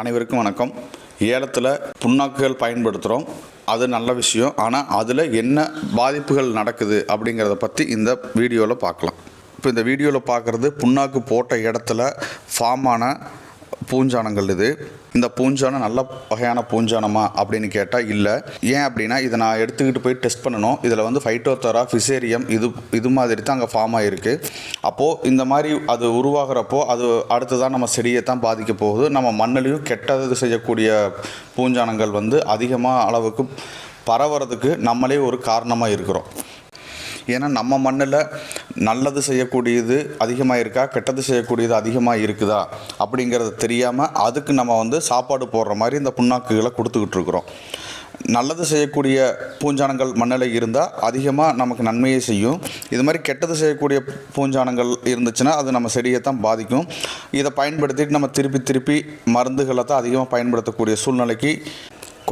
அனைவருக்கும் வணக்கம். ஏலத்தில் புண்ணாக்குகள் பயன்படுத்துகிறோம் அது நல்ல விஷயம். ஆனால் அதில் என்ன பாதிப்புகள் நடக்குது அப்படிங்கிறத பற்றி இந்த வீடியோவில் பார்க்கலாம். இப்போ இந்த வீடியோவில் பார்க்குறது புண்ணாக்கு போட்ட இடத்துல ஃபார்மான பூஞ்சானங்கள் இது. இந்த பூஞ்சானம் நல்ல வகையான பூஞ்சானமா அப்படின்னு கேட்டால் இல்லை. ஏன் அப்படின்னா இதை நான் எடுத்துக்கிட்டு போய் டெஸ்ட் பண்ணணும். இதில் வந்து ஃபைட்டோத்தரா ஃபிசேரியம் இது இது மாதிரி தான் அங்கே ஃபார்ம் ஆகிருக்கு அப்போது இந்த மாதிரி அது உருவாகிறப்போ அது அடுத்ததான் நம்ம செடியை தான் பாதிக்க போகுது. நம்ம மண்ணிலையும் கெட்டது செய்யக்கூடிய பூஞ்சானங்கள் வந்து அதிகமாக அளவுக்கு பரவுறதுக்கு நம்மளே ஒரு காரணமாக இருக்கிறோம். ஏன்னா நம்ம மண்ணில் நல்லது செய்யக்கூடியது அதிகமாக இருக்கா கெட்டது செய்யக்கூடியது அதிகமாக இருக்குதா அப்படிங்கிறது தெரியாமல் அதுக்கு நம்ம வந்து சாப்பாடு போடுற மாதிரி இந்த புண்ணாக்குகளை கொடுத்துக்கிட்டு இருக்கிறோம். நல்லது செய்யக்கூடிய பூஞ்சானங்கள் மண்ணில் இருந்தால் அதிகமாக நமக்கு நன்மையை செய்யும். இது மாதிரி கெட்டது செய்யக்கூடிய பூஞ்சானங்கள் இருந்துச்சுன்னா அது நம்ம செடியை தான் பாதிக்கும். இதை பயன்படுத்திட்டு நம்ம திருப்பி திருப்பி மருந்துகளை தான் அதிகமாக பயன்படுத்தக்கூடிய சூழ்நிலைக்கு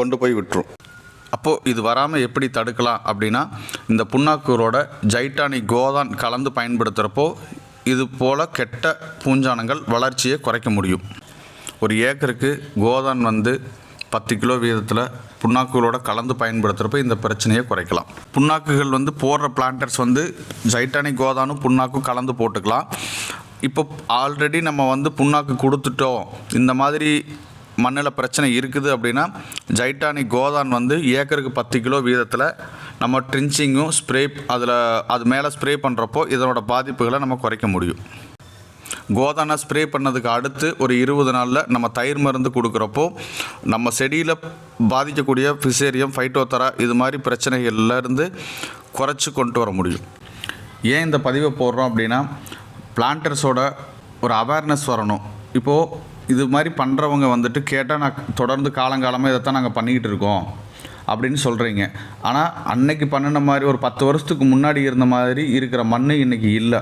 கொண்டு போய் விட்டுரும். அப்போது இது வராமல் எப்படி தடுக்கலாம் அப்படின்னா இந்த புண்ணாக்கூரோட ஜைட்டானிக் கோதான் கலந்து பயன்படுத்துகிறப்போ இது போல் கெட்ட பூஞ்சானங்கள் வளர்ச்சியை குறைக்க முடியும். ஒரு ஏக்கருக்கு கோதான் வந்து பத்து கிலோ வீதத்தில் புண்ணாக்குகளோட கலந்து பயன்படுத்துகிறப்ப இந்த பிரச்சனையை குறைக்கலாம். புண்ணாக்குகள் வந்து போடுற பிளான்டர்ஸ் வந்து ஜைட்டானிக் கோதானும் புண்ணாக்கும் கலந்து போட்டுக்கலாம். இப்போ ஆல்ரெடி நம்ம வந்து புண்ணாக்கு கொடுத்துட்டோம். இந்த மாதிரி மண்ணில் பிரச்சனை இருக்குது அப்படின்னா ஜைட்டானிக் கோதான் வந்து ஏக்கருக்கு பத்து கிலோ வீதத்தில் நம்ம ட்ரின்ச்சிங்கும் ஸ்ப்ரே அதில் அது மேலே ஸ்ப்ரே பண்ணுறப்போ இதனோட பாதிப்புகளை நம்ம குறைக்க முடியும். கோதானை ஸ்ப்ரே பண்ணதுக்கு அடுத்து ஒரு இருபது நாளில் நம்ம தயிர் மருந்து கொடுக்குறப்போ நம்ம செடியில் பாதிக்கக்கூடிய ஃபிசேரியம் ஃபைட்டோத்தரா இது மாதிரி பிரச்சனைகள்லேருந்து குறைச்சி கொண்டு வர முடியும். ஏன் இந்த பதிவை போடுறோம் அப்படின்னா பிளான்டர்ஸோட ஒரு அவேர்னஸ் வரணும். இப்போது இது மாதிரி பண்ணுறவங்க வந்துட்டு கேட்டால் நான் தொடர்ந்து காலங்காலமாக இதை தான் நாங்கள் பண்ணிக்கிட்டு இருக்கோம் அப்படின்னு சொல்கிறீங்க ஆனால் அன்னைக்கு பண்ணின மாதிரி ஒரு பத்து வருஷத்துக்கு முன்னாடி இருந்த மாதிரி இருக்கிற மண் இன்றைக்கி இல்லை.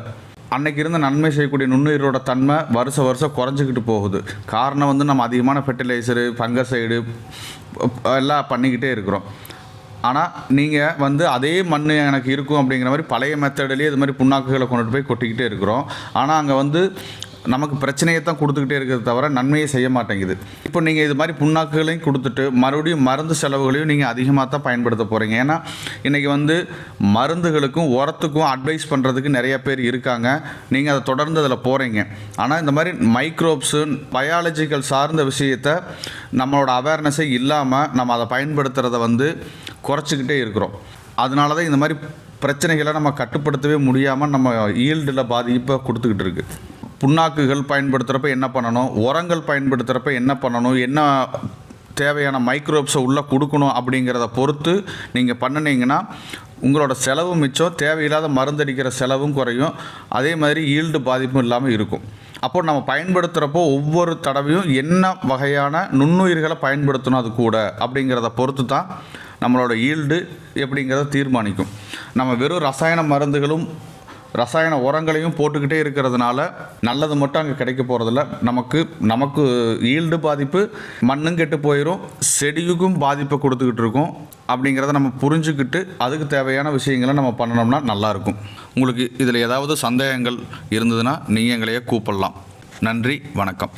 அன்னைக்கு இருந்த நன்மை செய்யக்கூடிய நுண்ணுயிரோட தன்மை வருஷ வருஷம் குறைஞ்சிக்கிட்டு போகுது. காரணம் வந்து நம்ம அதிகமான ஃபெர்டிலைசரு ஃபங்கசைடு எல்லாம் பண்ணிக்கிட்டே இருக்கிறோம். ஆனால் நீங்கள் வந்து அதே மண் எனக்கு இருக்கும் அப்படிங்கிற மாதிரி பழைய மெத்தடிலேயே இது மாதிரி புண்ணாக்குகளை கொண்டுட்டு போய் கொட்டிக்கிட்டே இருக்கிறோம். ஆனால் அங்கே வந்து நமக்கு பிரச்சனையை தான் கொடுத்துக்கிட்டே இருக்கிறது தவிர நன்மையை செய்ய மாட்டேங்குது. இப்போ நீங்கள் இது மாதிரி புண்ணாக்குகளையும் கொடுத்துட்டு மறுபடியும் மருந்து செலவுகளையும் நீங்கள் அதிகமாக தான் பயன்படுத்த போகிறீங்க ஏன்னா இன்றைக்கி வந்து மருந்துகளுக்கும் உரத்துக்கும் அட்வைஸ் பண்ணுறதுக்கு நிறைய பேர் இருக்காங்க. நீங்கள் அதை தொடர்ந்து அதில் போகிறீங்க ஆனால் இந்த மாதிரி மைக்ரோப்ஸு பயாலஜிக்கல் சார்ந்த விஷயத்தை நம்மளோட அவேர்னஸே இல்லாமல் நம்ம அதை பயன்படுத்துகிறத வந்து குறைச்சிக்கிட்டே இருக்கிறோம். அதனால தான் இந்த மாதிரி பிரச்சனைகளை நம்ம கட்டுப்படுத்தவே முடியாமல் நம்ம ஈல்டில் பாதிப்பை கொடுத்துக்கிட்டு இருக்குது புண்ணாக்குகள் பயன்படுத்துகிறப்ப என்ன பண்ணணும்? உரங்கள் பயன்படுத்துகிறப்ப என்ன பண்ணணும்? என்ன தேவையான மைக்ரோப்ஸை உள்ளே கொடுக்கணும் அப்படிங்கிறத பொறுத்து நீங்கள் பண்ணினீங்கன்னா உங்களோட செலவு மிச்சம் தேவையில்லாத மருந்தடிக்கிற செலவும் குறையும். அதே மாதிரி ஈல்டு பாதிப்பும் இல்லாமல் இருக்கும். அப்போ நம்ம பயன்படுத்துகிறப்போ ஒவ்வொரு தடவையும் என்ன வகையான நுண்ணுயிர்களை பயன்படுத்தணும் அது கூட அப்படிங்கிறத பொறுத்து தான் நம்மளோட ஈல்டு எப்படிங்கிறத தீர்மானிக்கும். நம்ம வெறும் ரசாயன மருந்துகளும் ரசாயன உரங்களையும் போட்டுக்கிட்டே இருக்கிறதுனால நல்லது மட்டும் அங்கே கிடைக்க போகிறதில்ல நமக்கு நமக்கு ஈல்டு பாதிப்பு மண்ணும் கெட்டு போயிடும் செடிக்கும் பாதிப்பை கொடுத்துக்கிட்டு இருக்கோம் அப்படிங்கிறத நம்ம புரிஞ்சுக்கிட்டு அதுக்கு தேவையான விஷயங்களை நம்ம பண்ணணும்னா நல்லாயிருக்கும் உங்களுக்கு இதில் ஏதாவது சந்தேகங்கள் இருந்ததுன்னா நீங்கள் எங்களையே கூப்பிடலாம். நன்றி வணக்கம்.